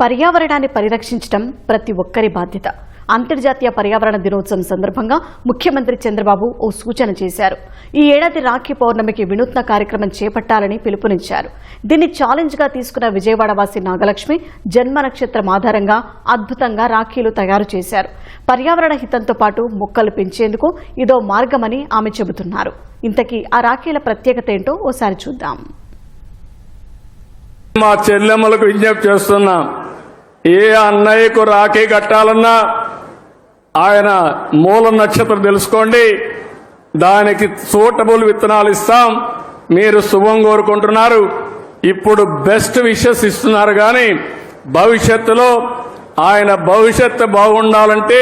పర్యావరణాన్ని పరిరక్షించడం ప్రతి ఒక్కరి బాధ్యత. అంతర్జాతీయ పర్యావరణ దినోత్సవం సందర్భంగా ముఖ్యమంత్రి చంద్రబాబు ఓ సూచన చేశారు. ఈ ఏడాది రాఖీ పౌర్ణమికి వినూత్న కార్యక్రమం చేపట్టాలని పిలుపునిచ్చారు. దీన్ని ఛాలెంజ్గా తీసుకున్న విజయవాడవాసి నాగలక్ష్మి జన్మ నక్షత్రం ఆధారంగా అద్భుతంగా రాఖీలు తయారు చేశారు. పర్యావరణ హితంతో పాటు మొక్కలు పెంచేందుకు ఇదో మార్గమని ఆమె చెబుతున్నారు. ఇంతకీ ఆ రాఖీల ప్రత్యేకత ఏంటో ఓసారి చూద్దాం. మా చెల్లెమ్మలకు విజ్ఞప్తి చేస్తున్నాం. ఏ అన్నయ్యకు రాఖీ కట్టాలన్నా ఆయన మూల నక్షత్రం తెలుసుకోండి. దానికి సూటబుల్ విత్తనాలు ఇస్తాం. మీరు శుభం కోరుకుంటున్నారు. ఇప్పుడు బెస్ట్ విషెస్ ఇస్తున్నారు కానీ భవిష్యత్తులో ఆయన భవిష్యత్తు బాగుండాలంటే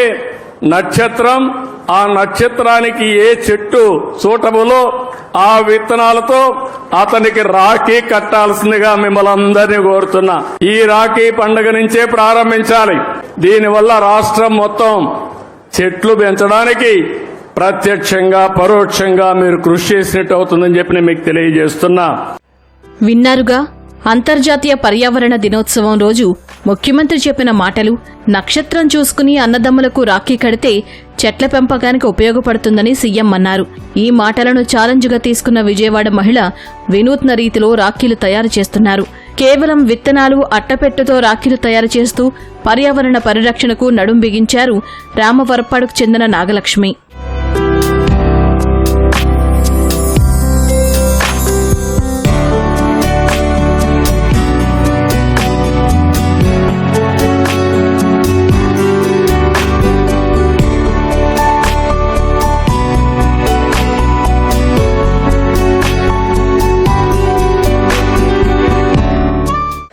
నక్షత్రం ఆ నక్షత్రానికి ఏ చెట్టు సూటబులో ఆ విత్తనాలతో అతనికి రాఖీ కట్టాల్సిందిగా మిమ్మల్ని అందరినీ కోరుతున్నా. ఈ రాఖీ పండుగ నుంచే ప్రారంభించాలి. దీనివల్ల రాష్ట్రం మొత్తం చెట్లు పెంచడానికి ప్రత్యక్షంగా పరోక్షంగా మీరు కృషి చేసినట్టు అవుతుందని చెప్పి నేను మీకు తెలియజేస్తున్నా. విన్నారుగా? అంతర్జాతీయ పర్యావరణ దినోత్సవం రోజు ముఖ్యమంత్రి చెప్పిన మాటలు నక్షత్రం చూసుకుని అన్నదమ్ములకు రాఖీ కడితే చెట్ల పెంపకానికి ఉపయోగపడుతుందని సీఎం అన్నారు. ఈ మాటలను ఛాలెంజ్గా తీసుకున్న విజయవాడ మహిళ వినూత్న రీతిలో రాఖీలు తయారు చేస్తున్నారు. కేవలం విత్తనాలు అట్టపెట్టుతో రాఖీలు తయారు చేస్తూ పర్యావరణ పరిరక్షణకు నడుం బిగించారు రామవరప్పాడుకు చెందిన నాగలక్ష్మి.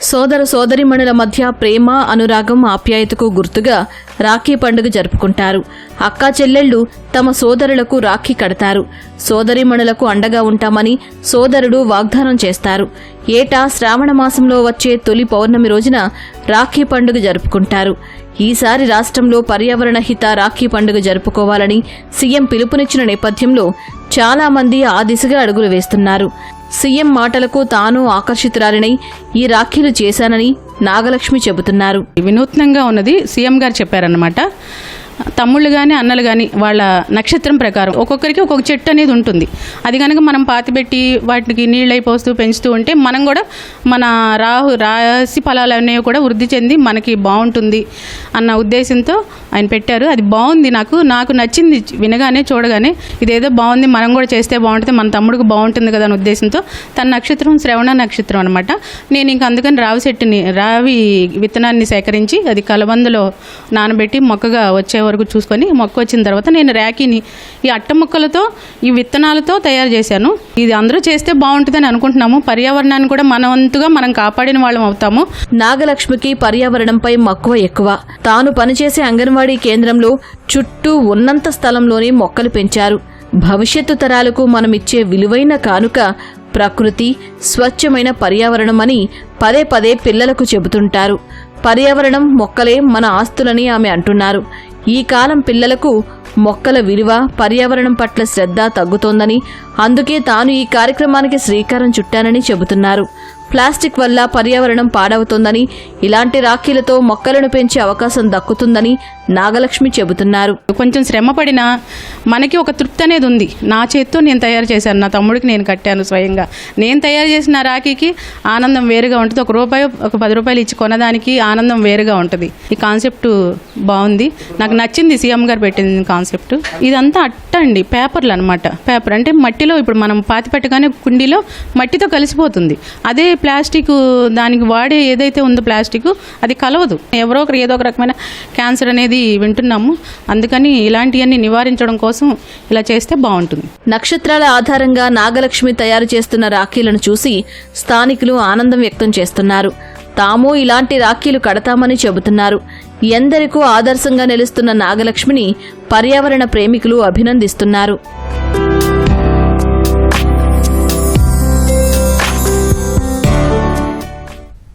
సోదర సోదరిమణుల మధ్య ప్రేమ అనురాగం ఆప్యాయతకు గుర్తుగా రాఖీ పండుగ జరుపుకుంటారు. అక్కా చెల్లెళ్ళు తమ సోదరులకు రాఖీ కడతారు. సోదరిమణులకు అండగా ఉంటామని సోదరుడు వాగ్దానం చేస్తారు. ఏటా శ్రావణ మాసంలో వచ్చే తొలి పౌర్ణమి రోజున రాఖీ పండుగ జరుపుకుంటారు. ఈసారి రాష్ట్రంలో పర్యావరణ హిత రాఖీ పండుగ జరుపుకోవాలని సీఎం పిలుపునిచ్చిన నేపథ్యంలో చాలా మంది ఆ దిశగా అడుగులు వేస్తున్నారు. సీఎం మాటలకు తాను ఆకర్షితురాలినై ఈ రాఖీలు చేశానని నాగలక్ష్మి చెబుతున్నారు. వినూత్నంగా ఉన్నది సీఎం గారు చెప్పారనమాట తమ్ముళ్ళు కానీ అన్నలు కానీ వాళ్ళ నక్షత్రం ప్రకారం ఒక్కొక్కరికి ఒక్కొక్క చెట్టు అనేది ఉంటుంది. అది కనుక మనం పాతిపెట్టి వాటికి నీళ్ళు అయిపోస్తూ పెంచుతూ ఉంటే మనం కూడా మన రాహు రాశి ఫలాలు అనేవి కూడా వృద్ధి చెంది మనకి బాగుంటుంది అన్న ఉద్దేశంతో ఆయన పెట్టారు. అది బాగుంది నాకు. నాకు నచ్చింది వినగానే చూడగానే ఇదేదో బాగుంది మనం కూడా చేస్తే బాగుంటుంది మన తమ్ముడికి బాగుంటుంది కదా అనే ఉద్దేశంతో తన నక్షత్రం శ్రవణ నక్షత్రం అనమాట నేను ఇంక అందుకని రావి చెట్టుని రావి విత్తనాన్ని సేకరించి అది కలబందలో నానబెట్టి మొక్కగా వచ్చే వరకు చూసుకొని మొక్క వచ్చిన తర్వాత నేను ర్యాకీని ఈ అట్ట ముక్కలతో ఈ విత్తనాలతో తయారు చేశాను. ఇది అందరూ చేస్తే బాగుంటుందని అనుకుంటున్నాము. పర్యావరణాన్ని కూడా మన వంతుగా మనం కాపాడిన వాళ్ళం అవుతాము. నాగలక్ష్మికి పర్యావరణంపై మక్కువ ఎక్కువ. తాను పనిచేసే అంగన్వాడీ కేంద్రంలో చుట్టూ ఉన్నంత స్థలంలోనే మొక్కలు పెంచారు. భవిష్యత్తు తరాలకు మనమిచ్చే విలువైన కానుక ప్రకృతి స్వచ్ఛమైన పర్యావరణం అని పదే పదే పిల్లలకు చెబుతుంటారు. పర్యావరణం మొక్కలే మన ఆస్తులని ఆమె అంటున్నారు. ఈ కాలం పిల్లలకు మొక్కల విలువ పర్యావరణం పట్ల శ్రద్ధ తగ్గుతోందని అందుకే తాను ఈ కార్యక్రమానికి శ్రీకారం చుట్టానని చెబుతున్నారు. ప్లాస్టిక్ వల్ల పర్యావరణం పాడవుతోందని ఇలాంటి రాఖీలతో మొక్కలను పెంచే అవకాశం దక్కుతుందని నాగలక్ష్మి చెబుతున్నారు. కొంచెం శ్రమ పడినా మనకి ఒక తృప్తి అనేది ఉంది. నా చేత్తో నేను తయారు చేశాను నా తమ్ముడికి నేను కట్టాను స్వయంగా. నేను తయారు చేసిన రాఖీకి ఆనందం వేరుగా ఉంటుంది. ఒక రూపాయి ఒక పది రూపాయలు ఇచ్చి కొనదానికి ఆనందం వేరుగా ఉంటుంది. ఈ కాన్సెప్ట్ బాగుంది. నాకు నచ్చింది సీఎం గారు పెట్టింది కాన్సెప్ట్. ఇదంతా అట్ట అండి పేపర్లు అనమాట పేపర్ అంటే మట్టిలో ఇప్పుడు మనం పాతి పెట్టగానే కుండీలో మట్టితో కలిసిపోతుంది. అదే ప్లాస్టిక్ దానికి వాడే ఏదైతే ఉందో ప్లాస్టిక్ అది కలవదు. ఎవరో ఒకరు ఏదో ఒక రకమైన క్యాన్సర్ అనేది వింటున్నాము. అందుకని ఇలాంటివన్నీ నివారించడం కోసం ఇలా చేస్తే బాగుంటుంది. నక్షత్రాల ఆధారంగా నాగలక్ష్మి తయారు చేస్తున్న రాఖీలను చూసి స్థానికులు ఆనందం వ్యక్తం చేస్తున్నారు. తాము ఇలాంటి రాఖీలు కడతామని చెబుతున్నారు. ఎందరికో ఆదర్శంగా నిలుస్తున్న నాగలక్ష్మిని పర్యావరణ ప్రేమికులు అభినందిస్తున్నారు.